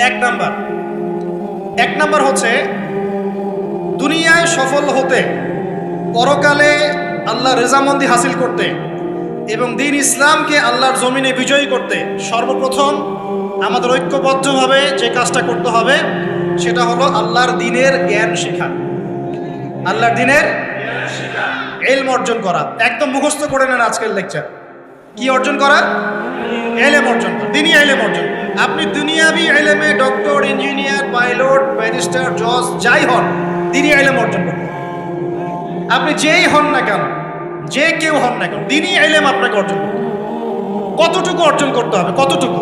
এক নাম্বার। এক নাম্বার হচ্ছে, দুনিয়ায় সফল হতে, পরকালে আল্লাহ রেজামন্দি হাসিল করতে এবং দিন ইসলামকে আল্লাহর জমিনে বিজয়ী করতে সর্বপ্রথম আমাদের ঐক্যবদ্ধভাবে যে কাজটা করতে হবে, সেটা হলো আল্লাহর দিনের জ্ঞান শেখা। আল্লাহর দিনের এলম অর্জন করা। একদম মুখস্থ করে নেন আজকের লেকচার। কি অর্জন করা? এলেম অর্জন করা। দিনই এলেম অর্জন আপনি দুনিয়াবি এলেমে ডক্টর, ইঞ্জিনিয়ার, পাইলট, ব্যারিস্টার, জজ, যাই হন দিনই এলেম অর্জন করতে। আপনি যেই হন না কেন, যে কেউ হন না কেন দিনই এলেম আপনাকে অর্জন করতে। কতটুকু অর্জন করতে হবে, কতটুকু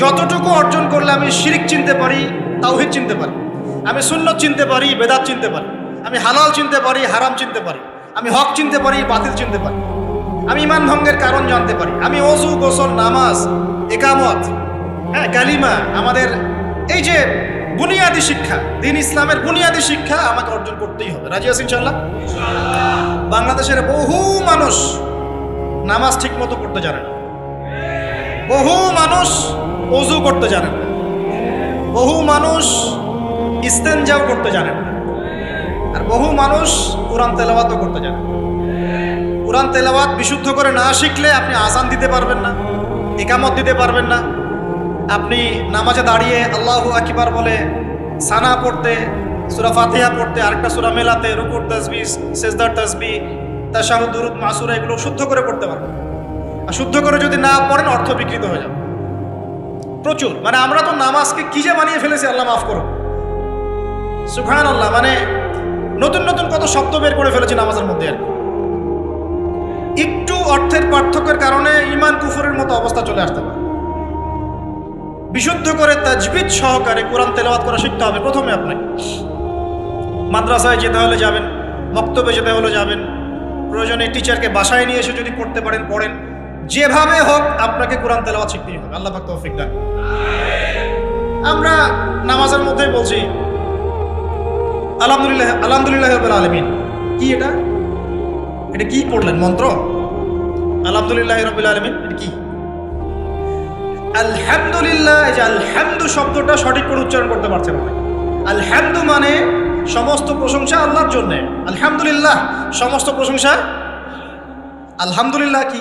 যতটুকু অর্জন করলে আমি শিরিক চিনতে পারি, তাওহিদ চিনতে পারি, আমি সুন্নত চিনতে পারি, বেদাত চিনতে পারি, আমি হালাল চিনতে পারি, হারাম চিনতে পারি, আমি হক চিনতে পারি, বাতিল চিনতে পারি, আমি ইমান ভঙ্গের কারণ জানতে পারি, আমি অজু, গোসল, নামাজ, একামত হ্যাঁ কালিমা, আমাদের এই যে বুনিয়াদি শিক্ষা, দিন ইসলামের বুনিয়াদি শিক্ষা আমাকে অর্জন করতেই হবে। রাজি আছি ইনশাল্লাহ বাংলাদেশের বহু মানুষ নামাজ ঠিক মতো পড়তে জানে না। বহু মানুষ অজু করতে জানে না। বহু মানুষ ইস্তেঞ্জাও করতে জানে না। আর বহু মানুষ কোরআন তেলাওয়াতও করতে জানে। কোরআন তেলাওয়াত বিশুদ্ধ করে না শিখলে আপনি আজান দিতে পারবেন না, একামত দিতে পারবেন না। আপনি নামাজে দাঁড়িয়ে আল্লাহু akibar বলে সানা পড়তে, সুরা ফাতিহা পড়তে, আরেকটা সুরা মেলাতে, রুকুর তসবি সেজদার তসবি তাশাহুদ, দুরুদ, মাসুরা, এগুলো শুদ্ধ করে পড়তে পারবেন। আর শুদ্ধ করে যদি না পড়েন, অর্থ বিকৃত হয়ে যাবে। প্রচুর। মানে আমরা তো নামাজকে কি যে বানিয়ে ফেলেছি, আল্লাহ মাফ করো সুখান আল্লাহ মানে নতুন নতুন কত শব্দ বের করে ফেলেছি নামাজের মধ্যে আর। একটু অর্থের পার্থক্যের কারণে ইমান কুফরের মতো অবস্থা চলে আসতে পারে। বিশুদ্ধ করে তাজবিদ সহকারে কোরআন তেলাওয়াত করা শিখতে হবে প্রথমে আপনাকে। মাদ্রাসায় যেতে হলে যাবেন বক্তব্যে যেতে হলে যাবেন। প্রয়োজনে টিচারকে বাসায় নিয়ে এসে যদি পড়তে পারেন, পড়েন। যেভাবে হোক আপনাকে কোরআন তেলাওয়াত শিখতেই হবে। আল্লাহ পাক তৌফিক দান আমরা নামাজের মধ্যেই বলছি, আলহামদুলিল্লাহ আলহামদুলিল্লাহ আলমিন। কি এটা? এটা কি পড়লেন? মন্ত্র? আলহামদুলিল্লাহ রবিল আলমিন, এটা কি? আলহামদুলিল্লাহ, এই যে আলহামদু শব্দটা সঠিক করে উচ্চারণ করতে পারছেন না আলহামদু মানে সমস্ত প্রশংসা আল্লাহর জন্যে। আলহামদুলিল্লাহ, সমস্ত প্রশংসা? আলহামদুলিল্লাহ কি?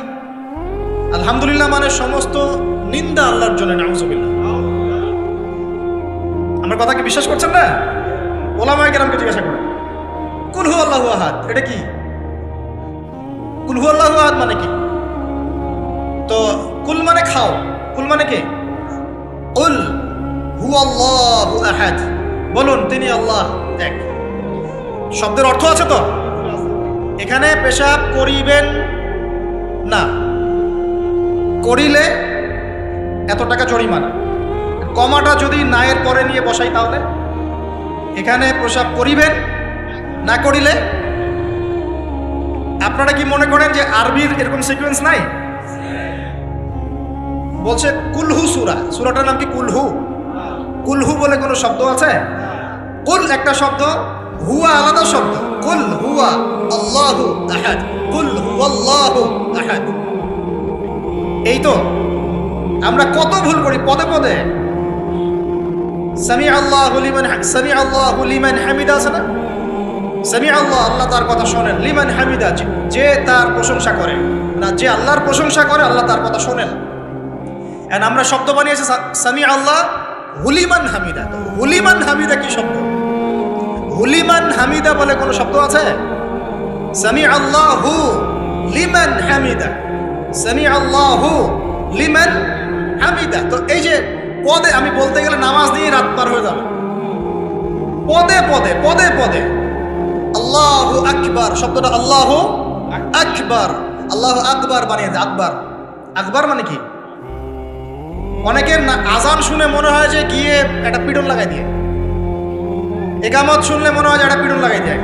আলহামদুলিল্লাহ মানে সমস্ত নিন্দা আল্লাহর জন্য, নাউজুবিল্লাহ। আমার কথা কি বিশ্বাস করছেন না? ওলামায় কেরামকে জিজ্ঞাসা করেন। কুলহু আল্লাহু আহাদ, এটা কি? কুলহু আল্লাহু আহাদ মানে কি? তো কুল মানে খাও। কুল মানে কে? কুল হু আল্লাহু আহাদ। বলুন, তিনি আল্লাহ এক। শব্দের অর্থ আছে তো? এখানে পেশাব করিবেন না। করিলে এত টাকা জরিমানা। কমাটা যদি নায়ের পরে নিয়ে বসাই তাহলে? এখানে প্রসাব করিবেন, না করিলে? আপনারা কি মনে করেন যে আরবির এরকম সিকোয়েন্স নাই? বলছে কুলহু সুরা। সুরাটার নাম কি কুলহু? কুলহু বলে কোনো শব্দ আছে? কুল একটা শব্দ, হুয়া আলাদা শব্দ। কুল হুয়া আল্লাহু কুল হুয়াল্লাহু এই তো, আমরা কত ভুল করি পদে পদে। সামি আল্লাহ লিমান সামি আল্লাহ লিমান হামিদা আছে না? সামি আল্লাহ আল্লাহ তার কথা শোনেন। লিমান হামিদা, যে তার প্রশংসা করে। না, যে আল্লাহর প্রশংসা করে, আল্লাহ তার কথা শোনেন। এন্ড আমরা শব্দ বানিয়েছি সামি আল্লাহ হুলিমান হামিদা। তো হুলিমান হামিদা কি শব্দ? হুলিমান হামিদা বলে কোনো শব্দ আছে? সামি আল্লাহ হু লিমান হামিদা। সামি আল্লাহ হু লিমান হামিদা। তো এই যে পদে, আমি বলতে গেলে নামাজ দিয়ে রাত পার হয়ে যাবে। পদে পদে পদে পদে। আল্লাহ আকবার, শব্দটা আল্লাহ আকবার। আল্লাহ আকবার বানিয়েছে, আকবার। আকবার মানে কি? অনেকের না আজান শুনে মনে হয় যে গিয়ে একটা পিডন লাগাই দিয়ে। একামত শুনলে মনে হয় যে একটা পিডন লাগাই দেয়।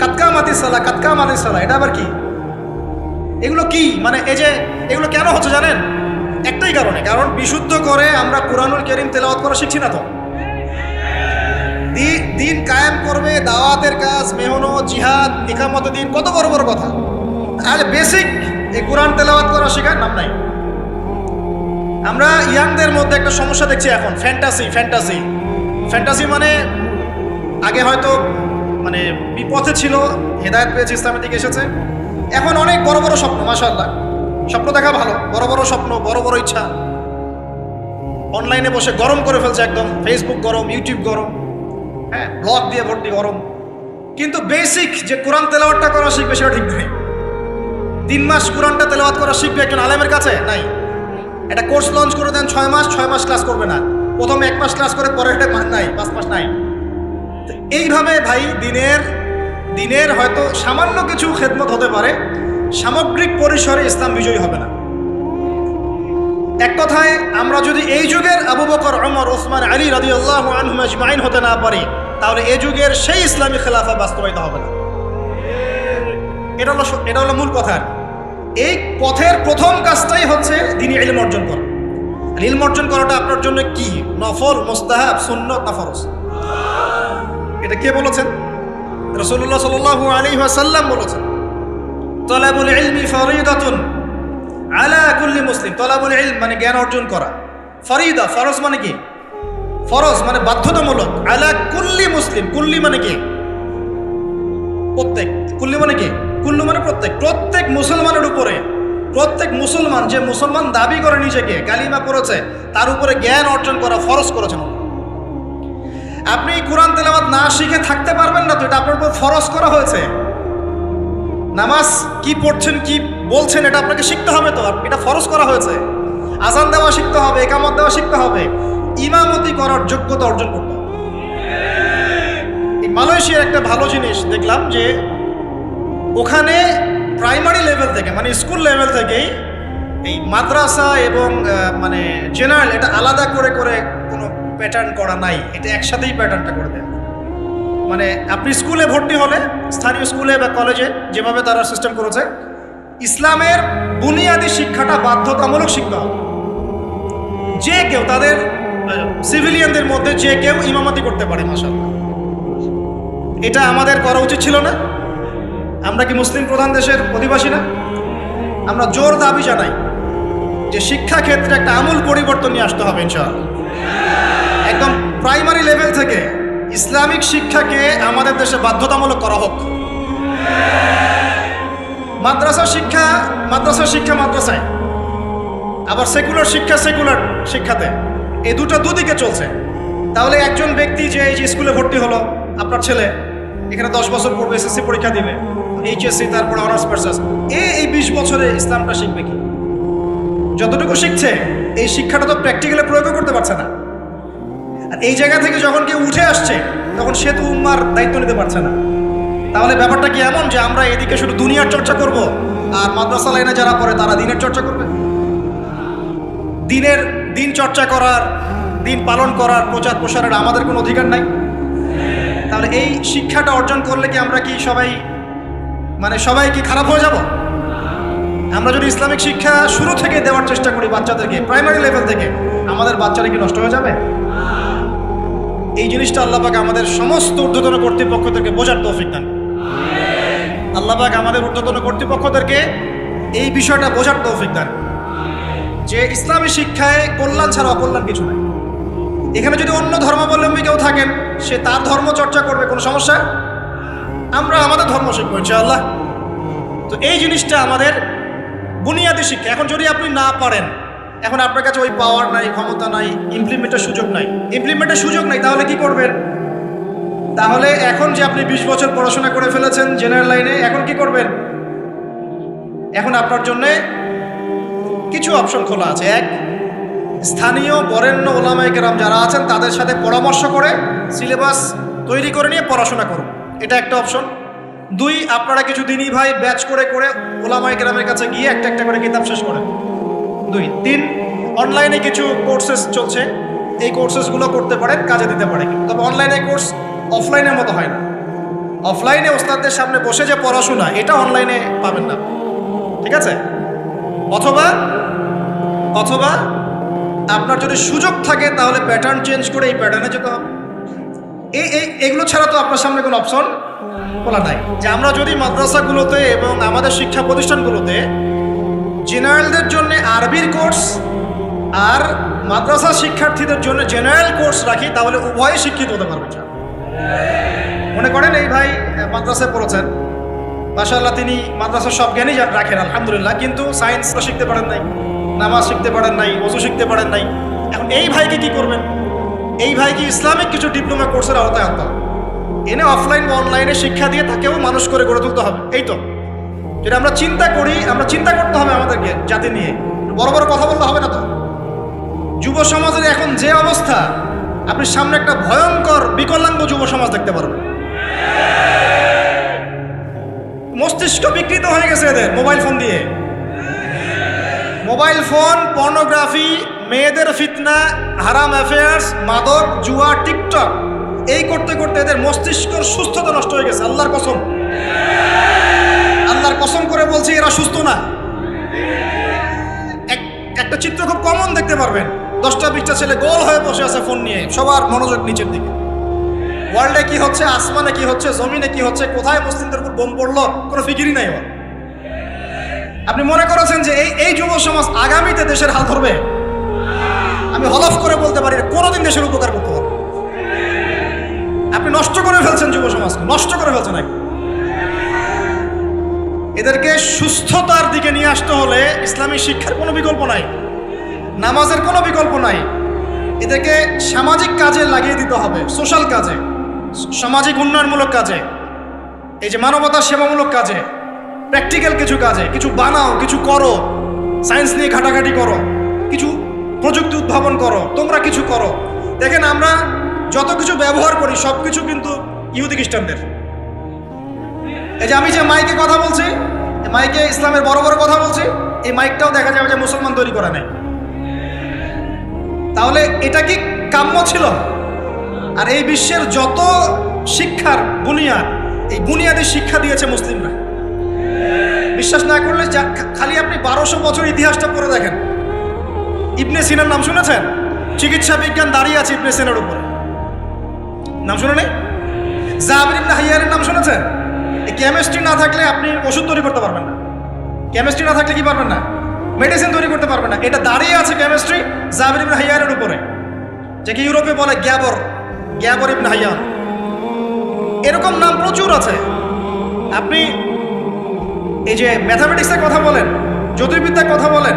কাতকা মাতি সালা, কাতকা মাতি সালা, এটা আবার কি? এগুলো কি? মানে এই যে, এগুলো কেন হচ্ছে জানেন? একটাই কারণে, কারণ বিশুদ্ধ করে আমরা কোরআনুল করিম তেলাওয়াত করা শিখছি না তো। দিন কায়েম করবে, দাওয়াতের কাজ মেহনো জিহাদ ইকামত দিন, কত বড় বড় কথা। আর বেসিক এই কোরআন তেলাওয়াত করা শেখার নাম নাই। আমরা ইয়াংদের মধ্যে একটা সমস্যা দেখছি এখন ফ্যান্টাসি ফ্যান্টাসি ফ্যান্টাসি মানে আগে হয়তো মানে বিপথে ছিল, হেদায়ত পেয়েছে, ইসলামের দিকে এসেছে। এখন অনেক বড় বড় স্বপ্ন মাশাল্লাহ স্বপ্ন দেখা ভালো, বড় বড় স্বপ্ন, বড় বড় ইচ্ছা। অনলাইনে বসে গরম করে ফেলছে একদম ফেসবুক গরম ইউটিউব গরম। হ্যাঁ ব্লগ দিয়ে ভর্তি গরম। কিন্তু বেসিক যে কোরআন তেলাওয়াতটা করা শিখবে সেটা ঠিক নেই তিন মাস কোরআনটা তেলাওয়াত করা শিখবে একজন আলেমের কাছে? নাই। একটা কোর্স লঞ্চ করে দেন ছয় মাস ছয় মাস ক্লাস করবে না। প্রথমে এক মাস ক্লাস করে পরে একটা মাস নাই, পাঁচ মাস নাই। এইভাবে ভাই দিনের দিনের হয়তো সামান্য কিছু খেদমত হতে পারে, সামগ্রিক পরিসরে ইসলাম বিজয়ী হবে না। এক কথায়, আমরা যদি এই যুগের আবু বকর ওমর ওসমান আলী রাজি আল্লাহ আজমাইন হতে না পারি, তাহলে এই যুগের সেই ইসলামী খেলাফা বাস্তবায়িত হবে না। এটা হলো এটা হলো মূল কথা। এই পথের প্রথম কাজটাই হচ্ছে দিনী ইলম অর্জন করা। ইলম অর্জন করাটা আপনার জন্য কি? নফল, মোস্তাহাব, সুন্নত না ফরজ? এটা কে বলেছেন? রসুল্লাহ সাল আলী সাল্লাম বলেছেন, তলাবুল ইলমি ফরিদাতুন আলা কুল্লি মুসলিম। তলাবুল ইলম মানে জ্ঞান অর্জন করা। ফরিদা, ফরজ মানে কি? ফরজ মানে বাধ্যতামূলক। আলা কুল্লি মুসলিম, কুল্লি মানে কি? প্রত্যেক। কুল্লি মানে কি? কুল্লু মানে প্রত্যেক প্রত্যেক মুসলমানের উপরে, প্রত্যেক মুসলমান যে মুসলমান দাবি করে নিজেকে, কালিমা করেছে তার উপরে জ্ঞান অর্জন করা ফরজ করেছেন। আপনি কোরআন তেলাওয়াত না শিখে থাকতে পারবেন না তো, এটা আপনার উপর ফরজ করা হয়েছে। নামাজ কি পড়ছেন, কি বলছেন, এটা আপনাকে শিখতে হবে তো এটা ফরজ করা হয়েছে। আজান দেওয়া শিখতে হবে, একামত দেওয়া শিখতে হবে। ইমামতি করার যোগ্যতা অর্জন করতে হবে। মালয়েশিয়ার একটা ভালো জিনিস দেখলাম যে ওখানে প্রাইমারি লেভেল থেকে মানে স্কুল লেভেল থেকেই এই মাদ্রাসা এবং মানে জেনারেল এটা আলাদা করে করে কোনো প্যাটার্ন করা নাই। এটা একসাথেই প্যাটার্নটা করে দেয়। মানে আপনি স্কুলে ভর্তি হলে, স্থানীয় স্কুলে বা কলেজে যেভাবে তারা সিস্টেম করেছে, ইসলামের বুনিয়াদী শিক্ষাটা বাধ্যতামূলক হবে। যে কেউ, তাদের সিভিলিয়ানদের মধ্যে যে কেউ ইমামতি করতে পারে মাসাল এটা আমাদের করা উচিত ছিল না। আমরা কি মুসলিম প্রধান দেশের অধিবাসী না? আমরা জোর দাবি জানাই যে শিক্ষা ক্ষেত্রে একটা আমূল পরিবর্তন নিয়ে আসতে হবে ইনশাআল্লাহ। একদম প্রাইমারি লেভেল থেকে ইসলামিক শিক্ষাকে আমাদের দেশে বাধ্যতামূলক করা হোক। মাদ্রাসা শিক্ষা মাদ্রাসা শিক্ষা মাদ্রাসায়, আবার সেকুলার শিক্ষা সেকুলার শিক্ষাতে এই দুটো দুদিকে চলছে। তাহলে একজন ব্যক্তি যে এই যে স্কুলে ভর্তি হলো, আপনার ছেলে, এখানে দশ বছর পড়বে এসএসসি পরীক্ষা দিবে এইচএসসি তারপরে অনার্স পার্সাস এ, এই বিশ বছরে ইসলামটা শিখবে কি? যতটুকু শিখছে, এই শিক্ষাটা তো প্র্যাকটিক্যালে প্রয়োগও করতে পারছে না। আর এই জায়গা থেকে যখন কেউ উঠে আসছে, তখন সে তো উম্মার দায়িত্ব নিতে পারছে না। তাহলে ব্যাপারটা কি এমন যে আমরা এদিকে শুধু দুনিয়ার চর্চা করব, আর মাদ্রাসা লাইনে যারা পড়ে, তারা দিনের চর্চা করবে? দিনের দিন চর্চা করার, দিন পালন করার, প্রচার প্রসারের আমাদের কোনো অধিকার নাই? তাহলে এই শিক্ষাটা অর্জন করলে কি আমরা কি সবাই মানে সবাই কি খারাপ হয়ে যাব? আমরা যদি ইসলামিক শিক্ষা শুরু থেকে দেওয়ার চেষ্টা করি বাচ্চাদেরকে প্রাইমারি লেভেল থেকে, আমাদের বাচ্চারা কি নষ্ট হয়ে যাবে? এই জিনিসটা আল্লাপাক আমাদের সমস্ত ঊর্ধ্বতন কর্তৃপক্ষদেরকে বোঝার তৌফিক দান। আল্লাপাক আমাদের ঊর্ধ্বতন কর্তৃপক্ষদেরকে এই বিষয়টা বোঝার তৌফিক দান। যে ইসলামী শিক্ষায় কল্যাণ ছাড়া অকল্যাণ কিছু নাই। এখানে যদি অন্য ধর্মাবলম্বী কেউ থাকেন, সে তার ধর্ম চর্চা করবে, কোনো সমস্যা? আমরা আমাদের ধর্ম শিখব, ইনশাআল্লাহ। তো এই জিনিসটা আমাদের বুনিয়াদী শিক্ষা। এখন যদি আপনি না পারেন, এখন আপনার কাছে ওই পাওয়ার নাই, ক্ষমতা নাই ইমপ্লিমেন্টের সুযোগ নাই। ইমপ্লিমেন্টের সুযোগ নাই, তাহলে কি করবেন? তাহলে এখন যে আপনি বিশ বছর পড়াশোনা করে ফেলেছেন জেনারেল লাইনে এখন কি করবেন? এখন আপনার জন্যে কিছু অপশন খোলা আছে। এক, স্থানীয় বরেণ্য ওলামাইকেরাম যারা আছেন, তাদের সাথে পরামর্শ করে সিলেবাস তৈরি করে নিয়ে পড়াশোনা করুন। এটা একটা অপশন। দুই, আপনারা কিছু দিনই ভাই ব্যাচ করে করে ওলামাইকেরামের কাছে গিয়ে একটা একটা করে কিতাব শেষ করেন। দুই, তিন অনলাইনে কিছু কোর্সেস চলছে। এই কোর্সেসগুলো করতে পারেন, কাজে দিতে পারে তবে অনলাইনে কোর্স অফলাইনের মতো হয় না। অফলাইনে ওস্তাদদের সামনে বসে যে পড়াশোনা, এটা অনলাইনে পাবেন না। ঠিক আছে? অথবা অথবা আপনার যদি সুযোগ থাকে, তাহলে প্যাটার্ন চেঞ্জ করে এই প্যাটার্নে যেতে হবে। এই এগুলো ছাড়া তো আপনার সামনে কোনো অপশন খোলা নাই। যে আমরা যদি মাদ্রাসাগুলোতে এবং আমাদের শিক্ষা প্রতিষ্ঠানগুলোতে জেনারেলদের জন্য আরবির কোর্স আর মাদ্রাসা শিক্ষার্থীদের জন্য জেনারেল কোর্স রাখি, তাহলে উভয়ে শিক্ষিত হতে পারবে মনে করেন এই ভাই মাদ্রাসায় পড়েছেন, মাশাআল্লাহ তিনি মাদ্রাসার সব জ্ঞানই রাখেন, আলহামদুলিল্লাহ। কিন্তু সায়েন্স শিখতে পারেন নাই, নামাজ শিখতে পারেন নাই ওজু শিখতে পারেন নাই। এখন এই ভাইকে কি করবেন? এই ভাইকে ইসলামিক কিছু ডিপ্লোমা কোর্সের আওতায় আনতে? হবে এনে অফলাইন বা অনলাইনে শিক্ষা দিয়ে তাকেও মানুষ করে গড়ে তুলতে হবে। এই তো। যদি আমরা চিন্তা করি, আমরা চিন্তা করতে হবে আমাদেরকে, জাতি নিয়ে। বড় বড় কথা বলতে হবে না তো? যুব সমাজের এখন যে অবস্থা, আপনি সামনে একটা ভয়ঙ্কর বিকলাঙ্গ যুব সমাজ দেখতে পারবেন। মস্তিষ্ক বিকৃত হয়ে গেছে এদের, মোবাইল ফোন দিয়ে। মোবাইল ফোন, পর্নোগ্রাফি, মেয়েদের ফিতনা, হারাম অ্যাফেয়ার্স, মাদক, জুয়া, টিকটক। এই করতে করতে এদের মস্তিষ্কর সুস্থতা নষ্ট হয়ে গেছে। আল্লাহর কসম। আল্লাহর কসম করে বলছি, এরা সুস্থ না। এক- একটা চিত্র খুব কমন দেখতে পারবেন। দশটা বিশটা ছেলে গোল হয়ে বসে আছে ফোন নিয়ে, সবার মনোযোগ নিচের দিকে। ওয়ার্ল্ডে কি হচ্ছে, আসমানে কি হচ্ছে, জমিনে কি হচ্ছে, কোথায় মুসলিমদের উপর বোম পড়ল, কোনো ফিকিরই নাই ওর। আপনি মনে করেছেন যে এই এই যুব সমাজ আগামীতে দেশের হাল ধরবে? আমি হলফ করে বলতে পারি কোনোদিন দেশের উপকার করতে পারবে আপনি নষ্ট করে ফেলছেন যুব সমাজকে, নষ্ট করে ফেলছেন একদম। এদেরকে সুস্থতার দিকে নিয়ে আসতে হলে ইসলামী শিক্ষার কোনো বিকল্প নাই, নামাজের কোনো বিকল্প নাই। এদেরকে সামাজিক কাজে লাগিয়ে দিতে হবে, সোশ্যাল কাজে, সামাজিক উন্নয়নমূলক কাজে, এই যে মানবতা সেবামূলক কাজে। প্র্যাকটিক্যাল কিছু কাজে, কিছু বানাও, কিছু করো। সায়েন্স নিয়ে ঘাটাঘাটি করো। কিছু প্রযুক্তি উদ্ভাবন করো। তোমরা কিছু করো। দেখেন, আমরা যত কিছু ব্যবহার করি সব কিছু কিন্তু ইহুদি খ্রিস্টানদের। এই যে আমি যে মাইকে কথা বলছি মাইকে ইসলামের বড় বড় কথা বলছি, এই মাইকটাও দেখা যাবে যে মুসলমান তৈরি করা নেই তাহলে এটা কি কাম্য ছিল? আর এই বিশ্বের যত শিক্ষার বুনিয়াদ, এই বুনিয়াদের শিক্ষা দিয়েছে মুসলিমরা। বিশ্বাস না করলে খালি আপনি বারোশো বছর ইতিহাসটা পড়ে দেখেন। ইবনে সিনার নাম শুনেছেন? চিকিৎসা বিজ্ঞান দাঁড়িয়ে আছে ইবনে সিনার উপরে। নাম শুনে নেই? জাবির ইবনে হাইয়ারের নাম শুনেছেন? এই কেমিস্ট্রি না থাকলে আপনি ওষুধ তৈরি করতে পারবেন না। কেমিস্ট্রি না থাকলে কি পারবেন না? মেডিসিন তৈরি করতে পারবেন না। এটা দাঁড়িয়ে আছে কেমিস্ট্রি জাবির ইবনে হাইয়ারের উপরে। যে কি ইউরোপে বলে গ্যাবর। গ্যাবর ইবনে হাইয়ান এরকম নাম প্রচুর আছে। আপনি এই যে ম্যাথামেটিক্সের কথা বলেন, জ্যোতির্বিদ্যার কথা বলেন,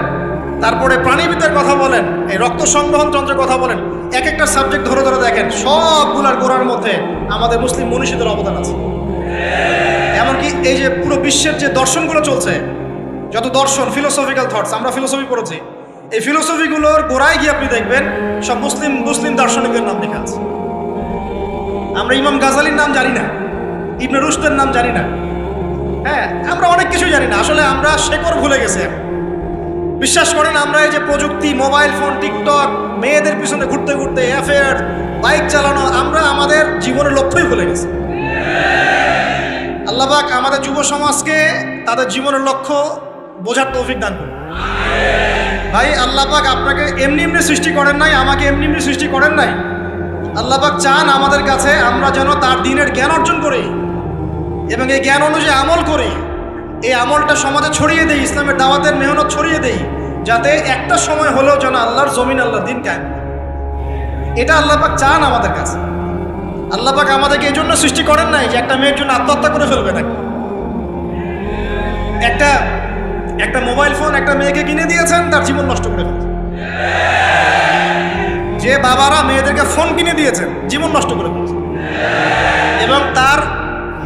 তারপরে প্রাণীবিদ্যার কথা বলেন, এই রক্ত সংবহন যন্ত্রের কথা বলেন, এক একটা সাবজেক্ট ধরে ধরে দেখেন, সবগুলার গোড়ার মধ্যে আমাদের মুসলিম মনীষীদের অবদান আছে। এমনকি এই যে পুরো বিশ্বের যে দর্শনগুলো চলছে, যত দর্শন ফিলোসফিক্যাল থটস আমরা ফিলোসফি পড়েছি, এই ফিলোসফিগুলোর গোড়ায় গিয়ে আপনি দেখবেন, সব মুসলিম মুসলিম দার্শনিকদের নাম লেখা আছে। আমরা ইমাম গাজালির নাম জানি না, ইবনে রুস্তের নাম জানি না হ্যাঁ আমরা অনেক কিছু জানি না। আসলে আমরা শেকড় ভুলে গেছি। বিশ্বাস করেন, আমরা এই যে প্রযুক্তি, মোবাইল ফোন, টিকটক, মেয়েদের পিছনে ঘুরতে ঘুরতে অ্যাফেয়ার বাইক চালানো, আমরা আমাদের জীবনের লক্ষ্যই ভুলে গেছি। আল্লাহবাক আমাদের যুব সমাজকে তাদের জীবনের লক্ষ্য বোঝার তৌফিক দান করুন। ভাই, আল্লাহবাক আপনাকে এমনি এমনি সৃষ্টি করেন নাই, আমাকে এমনি এমনি সৃষ্টি করেন নাই। আল্লাহবাক চান আমাদের কাছে আমরা যেন তার দিনের জ্ঞান অর্জন করি। এবং এই জ্ঞান অনুযায়ী আমল করি। এই আমলটা সমাজে ছড়িয়ে দেই, ইসলামের দাওয়াতের মেহনত ছড়িয়ে দেই, যাতে একটা সময় হলেও যেন আল্লাহর জমিন, আল্লাহর দিন কায়েম। এটা আল্লাপাক চান আমাদের কাছে। আল্লাপাক আমাদেরকে এই জন্য সৃষ্টি করেন নাই যে একটা মেয়ের জন্য আত্মহত্যা করে ফেলবে নাকি। একটা একটা মোবাইল ফোন একটা মেয়েকে কিনে দিয়েছেন, তার জীবন নষ্ট করে ফেলছে। যে বাবারা মেয়েদেরকে ফোন কিনে দিয়েছেন, জীবন নষ্ট করে ফেলছে। এবং তার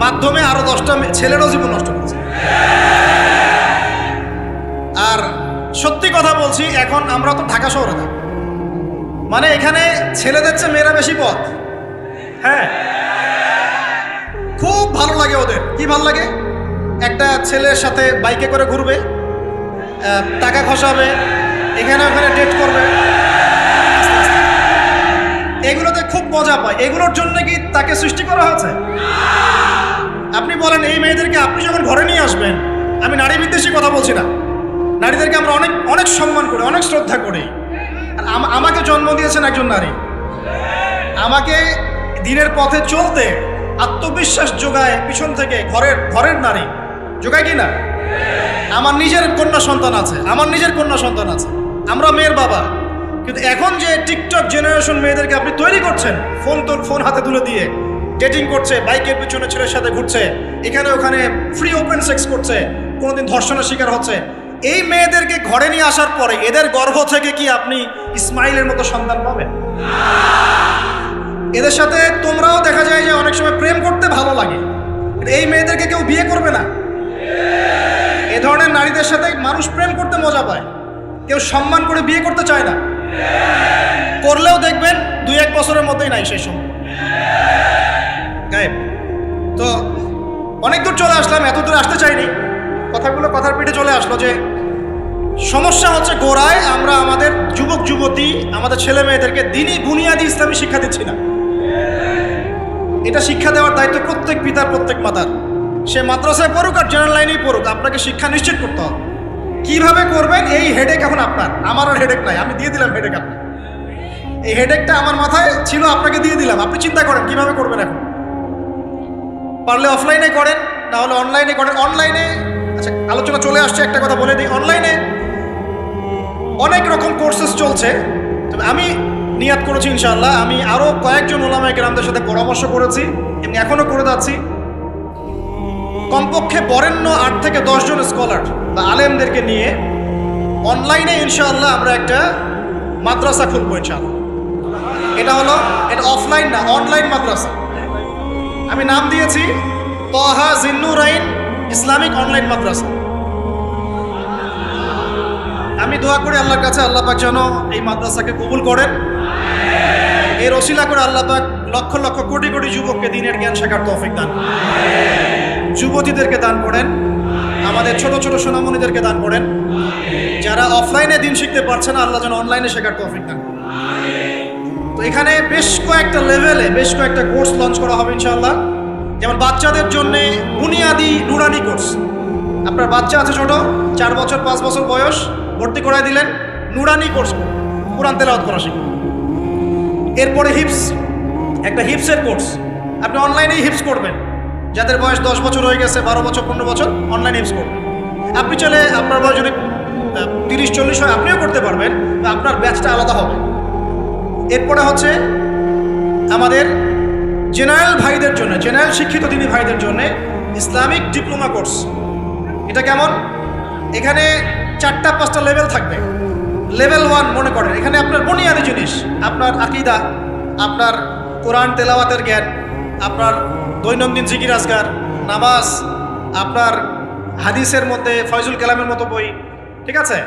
মাধ্যমে আরও দশটা ছেলেরও জীবন নষ্ট করেছে। আর সত্যি কথা বলছি, এখন আমরা তো ঢাকা শহরে থাকি মানে এখানে ছেলেদের চেয়ে মেয়েরা বেশি পথ। হ্যাঁ। খুব ভালো লাগে ওদের। কি ভালো লাগে? একটা ছেলের সাথে বাইকে করে ঘুরবে টাকা খসাবে, এখানে ওখানে ডেট করবে। এগুলোতে খুব মজা পায়। এগুলোর জন্য কি তাকে সৃষ্টি করা হয়েছে? আপনি বলেন, এই মেয়েদেরকে আপনি যখন ঘরে নিয়ে আসবেন, আমি নারী বিদ্বেষী কথা বলছি না। নারীদেরকে আমরা অনেক অনেক সম্মান করি, অনেক শ্রদ্ধা করি। আর আমাকে জন্ম দিয়েছেন একজন নারী। আমাকে দিনের পথে চলতে আত্মবিশ্বাস যোগায় পিছন থেকে ঘরের ঘরের নারী। যোগায় কি না? আমার নিজের কন্যা সন্তান আছে, আমার নিজের কন্যা সন্তান আছে। আমরা মেয়ের বাবা। কিন্তু এখন যে টিকটক জেনারেশন মেয়েদেরকে আপনি তৈরি করছেন, ফোন তোর ফোন হাতে তুলে দিয়ে ডেটিং করছে, বাইকের পিছনে ছেলের সাথে ঘুরছে, এখানে ওখানে ফ্রি ওপেন সেক্স করছে, কোনোদিন ধর্ষণের শিকার হচ্ছে। এই মেয়েদেরকে ঘরে নিয়ে আসার পরে এদের গর্ভ থেকে কি আপনি ইসমাইলের মতো সন্তান পাবেন? এদের সাথে তোমরাও দেখা যায় যে অনেক সময় প্রেম করতে ভালো লাগে এই মেয়েদেরকে কেউ বিয়ে করবে না। এ ধরনের নারীদের সাথে মানুষ প্রেম করতে মজা পায়, কেউ সম্মান করে বিয়ে করতে চায় না। করলেও দেখবেন দুই এক বছরের মধ্যেই নাই সেই সময় গায়েব। তো অনেক দূর চলে আসলাম, এত দূর আসতে চাইনি। কথাগুলো কথার পিঠে চলে আসলো যে, সমস্যা হচ্ছে গোড়ায় আমরা আমাদের যুবক, যুবতী, আমাদের ছেলে মেয়েদেরকে দিনই বুনিয়াদি ইসলামী শিক্ষা দিচ্ছি না। এটা শিক্ষা দেওয়ার দায়িত্ব প্রত্যেক পিতার, প্রত্যেক মাতার। সে মাদ্রাসায় পড়ুক আর জেনারেল লাইনেই পড়ুক, আপনাকে শিক্ষা নিশ্চিত করতে হবে। কীভাবে করবেন? এই হেডেক এখন আপনার। আমার আর হেডেক নাই, আমি দিয়ে দিলাম হেডেক আপনার এই হেডেকটা আমার মাথায় ছিল, আপনাকে দিয়ে দিলাম। আপনি চিন্তা করেন কীভাবে করবেন এখন? পারলে অফলাইনে করেন, না হলে অনলাইনে করেন। অনলাইনে আচ্ছা আলোচনা চলে আসছে, একটা কথা বলে দিই। অনলাইনে অনেক রকম কোর্সেস চলছে। তবে আমি নিয়াত করেছি ইনশাল্লাহ আমি আরও কয়েকজন ওলামায় গ্রামদের সাথে পরামর্শ করেছি, এবং এখনও করে যাচ্ছি। কমপক্ষে বরেণ্য আট থেকে দশজন স্কলার বা আলেমদেরকে নিয়ে অনলাইনে ইনশাআল্লাহ আমরা একটা মাদ্রাসা খুলবো ইনশাআল্লাহ। এটা হলো, এটা অফলাইন না অনলাইন মাদ্রাসা। আমি নাম দিয়েছি তহা জিন্নুরাইন ইসলামিক অনলাইন মাদ্রাসা। আমি দোয়া করি আল্লাহর কাছে আল্লাহ পাক যেন এই মাদ্রাসাকে কবুল করেন। এর অশিলা করে আল্লাহ পাক লক্ষ লক্ষ কোটি কোটি যুবককে দিনের জ্ঞান শেখার তৌফিক দান। যুবতীদেরকে দান করেন। আমাদের ছোট ছোট সোনামণিদেরকে দান করেন। যারা অফলাইনে দিন শিখতে পারছে না, আল্লাহ যেন অনলাইনে শেখার তৌফিক দান। তো এখানে বেশ কয়েকটা লেভেলে বেশ কয়েকটা কোর্স লঞ্চ করা হবে ইনশাল্লাহ যেমন বাচ্চাদের জন্য বুনিয়াদি নুরানি কোর্স আপনার বাচ্চা আছে ছোট, চার বছর, পাঁচ বছর বয়স, ভর্তি করায় দিলেন, নুরানি কোর্স কোরআন তেলাওয়াত করা শিখুন। এরপরে হিপস একটা হিপসের কোর্স আপনি অনলাইনেই হিপস করবেন। যাদের বয়স দশ বছর হয়ে গেছে, বারো বছর, পনেরো বছর অনলাইন হিপস করবেন। আপনি চলে আপনার বয়স যদি তিরিশ, চল্লিশ হয়, আপনিও করতে পারবেন আপনার ব্যাচটা আলাদা হবে। এরপরে হচ্ছে আমাদের জেনারেল ভাইদের জন্য, জেনারেল শিক্ষিত দিনী ভাইদের জন্য ইসলামিক ডিপ্লোমা কোর্স। এটা কেমন? এখানে চারটা, পাঁচটা লেভেল থাকবে। লেভেল ওয়ান মনে করেন, এখানে আপনার বুনিয়াদি জিনিস, আপনার আকিদা, আপনার কোরআন তেলাওয়াতের জ্ঞান, আপনার দৈনন্দিন জিকির আজগার, নামাজ, আপনার হাদিসের মধ্যে ফয়জুল কালামের মতো বই, ঠিক আছে?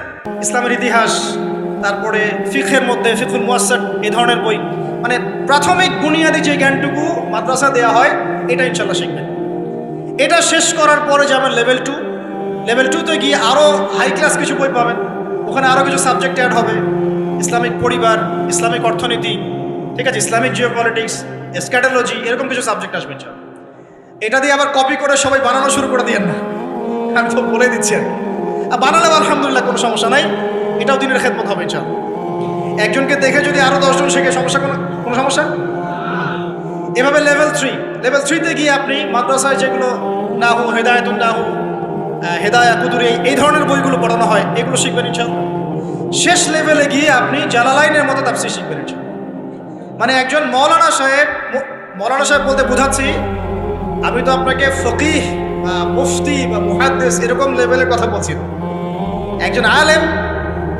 ইসলামের ইতিহাস তারপরে ফিখের মধ্যে ফিকুল মুয়াসাদ এই ধরনের বই। মানে প্রাথমিক বুনিয়াদি যে জ্ঞানটুকু মাদ্রাসা দেওয়া হয়, এটা ইনশাল্লাহ শিখবেন। এটা শেষ করার পরে যাবেন লেভেল টু লেভেল টুতে গিয়ে আরও হাই ক্লাস কিছু বই পাবেন। ওখানে আরও কিছু সাবজেক্ট অ্যাড হবে। ইসলামিক পরিবার, ইসলামিক অর্থনীতি, ঠিক আছে, ইসলামিক জিও পলিটিক্স স্ক্যাটোলজি এরকম কিছু সাবজেক্ট আসবে। এটা দিয়ে আবার কপি করে সবাই বানানো শুরু করে দিয়েন না। আমি তো বলে দিচ্ছি আর বানালেও আলহামদুলিল্লাহ কোনো সমস্যা নাই। এটাও দিনের খেদমত হবে ইনশাল্লাহ একজনকে দেখে যদি আরও দশজন শেখে সমস্যা কোনো কোনো সমস্যা? এভাবে লেভেল থ্রি লেভেল থ্রিতে গিয়ে আপনি মাদ্রাসায় যেগুলো নাহু হেদায়তুল নাহু আহ, হেদায়া কুদুরি এই ধরনের বইগুলো পড়ানো হয় এগুলো শিখবেন ইনশাল্লাহ শেষ লেভেলে গিয়ে আপনি জালালাইনের মতো তাফসির শিখবেন ইনশাল্লাহ মানে একজন মৌলানা সাহেব মৌলানা সাহেব বলতে বোঝাচ্ছি আমি তো আপনাকে ফকিহ বা মুফতি বা মুহাদ্দেস এরকম লেভেলের কথা বলছি একজন আলেম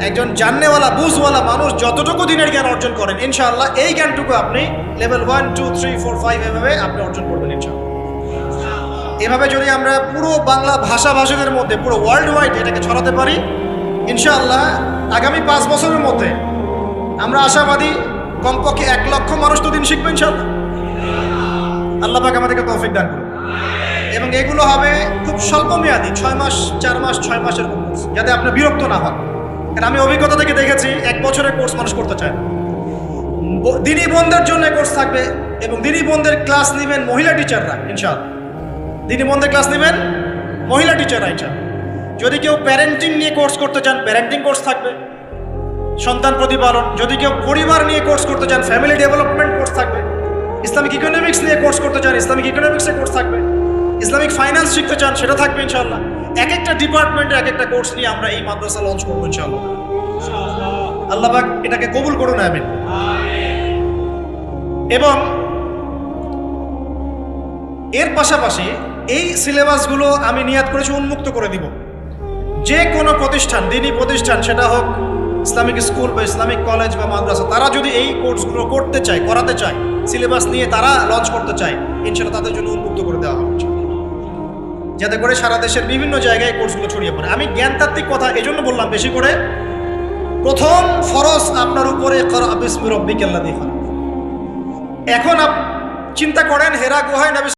একজন জাননেওয়ালা, বুঝওয়ালা মানুষ যতটুকু দিনের জ্ঞান অর্জন করেন, ইনশাআল্লাহ এই জ্ঞানটুকু আপনি level one two three four five এভাবে আপনি অর্জন করবেন, ইনশাআল্লাহ। এভাবে যদি আমরা পুরো বাংলা ভাষাভাষীদের মধ্যে, পুরো ওয়ার্ল্ড ওয়াইড এটাকে ছড়াতে পারি, ইনশাআল্লাহ আগামী পাঁচ বছরের মধ্যে আমরা আশাবাদী কমপক্ষে এক লক্ষ মানুষ তো দিন শিখবেন ইনশাআল্লাহ। আল্লাহ পাক আমাদেরকে তৌফিক দান করুন। এবং এগুলো হবে খুব স্বল্প মেয়াদি ছয় মাস, চার মাস, ছয় মাসের যাতে আপনি বিরক্ত না হন। কারণ আমি অভিজ্ঞতা থেকে দেখেছি, এক বছরের কোর্স মানুষ করতে চায় দিনী বোনদের জন্য কোর্স থাকবে এবং দিনী বোনদের ক্লাস নেবেন মহিলা টিচাররা ইনশাআল্লাহ। দিনী বোনদের ক্লাস নেবেন মহিলা টিচাররা ইনশাআল্লাহ। যদি কেউ প্যারেন্টিং নিয়ে কোর্স করতে চান প্যারেন্টিং কোর্স থাকবে, সন্তান প্রতিপালন। যদি কেউ পরিবার নিয়ে কোর্স করতে চান ফ্যামিলি ডেভেলপমেন্ট কোর্স থাকবে। ইসলামিক ইকোনমিক্স নিয়ে কোর্স করতে চান ইসলামিক ইকোনমিক্সের কোর্স থাকবে। ইসলামিক ফাইন্যান্স শিখতে চান, সেটা থাকবে ইনশাল্লাহ এক একটা ডিপার্টমেন্টে এক একটা কোর্স নিয়ে আমরা এই মাদ্রাসা লঞ্চ করব ইনশাল্লাহ আল্লাহ এটাকে কবুল করুন, আমিন। এবং এর পাশাপাশি এই সিলেবাসগুলো আমি নিয়াত করেছি উন্মুক্ত করে দিব। যে কোনো প্রতিষ্ঠান দিনই প্রতিষ্ঠান, সেটা হোক ইসলামিক স্কুল বা ইসলামিক কলেজ বা মাদ্রাসা, তারা যদি এই কোর্সগুলো করতে চায়, করাতে চায়, সিলেবাস নিয়ে তারা লঞ্চ করতে চায় ইনশাল্লাহ তাদের জন্য উন্মুক্ত করে দেওয়া হবে যাতে করে সারা দেশের বিভিন্ন জায়গায় কোর্সগুলো ছড়িয়ে পড়ে। আমি জ্ঞানতাত্ত্বিক কথা এই জন্য বললাম বেশি করে। প্রথম ফরজ আপনার উপরে এখন চিন্তা করেন হেরা গুহায় নবী